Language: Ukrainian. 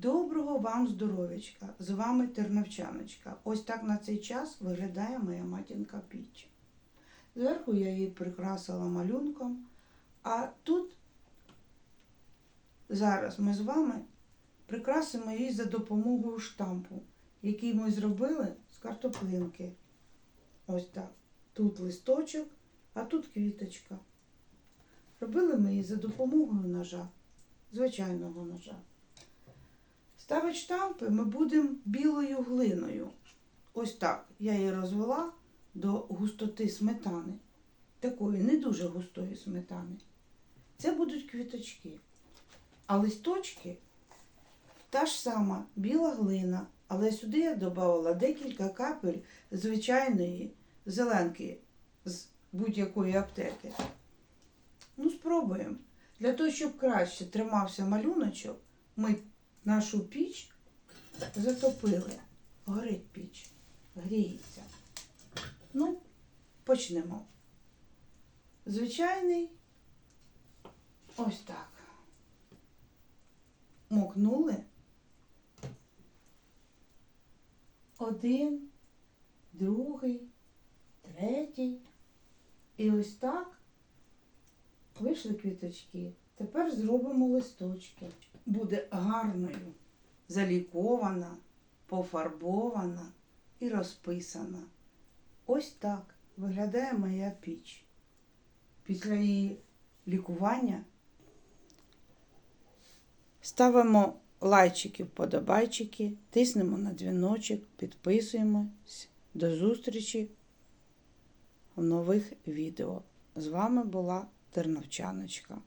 Доброго вам здоров'ячка! З вами Терновчаночка. Ось так на цей час виглядає моя матінка піч. Зверху я її прикрасила малюнком, а тут зараз ми з вами прикрасимо її за допомогою штампу, який ми зробили з картоплинки. Ось так. Тут листочок, а тут квіточка. Робили ми її за допомогою ножа, звичайного ножа. Ставити штампи ми будемо білою глиною. Ось так. Я її розвела до густоти сметани. Такої не дуже густої сметани. Це будуть квіточки. А листочки та ж сама біла глина. Але сюди я додавала декілька капель звичайної зеленки з будь-якої аптеки. Ну, спробуємо. Для того, щоб краще тримався малюночок, ми нашу піч затопили. Горить піч, гріється. Ну, почнемо. Звичайний ось так. Мокнули. Один, другий, третій. І ось так вийшли квіточки. Тепер зробимо листочки. Буде гарною, залікована, пофарбована і розписана. Ось так виглядає моя піч. Після її лікування ставимо лайчики, вподобайчики, тиснемо на дзвіночок, підписуємось. До зустрічі в нових відео. З вами була Терновчаночка.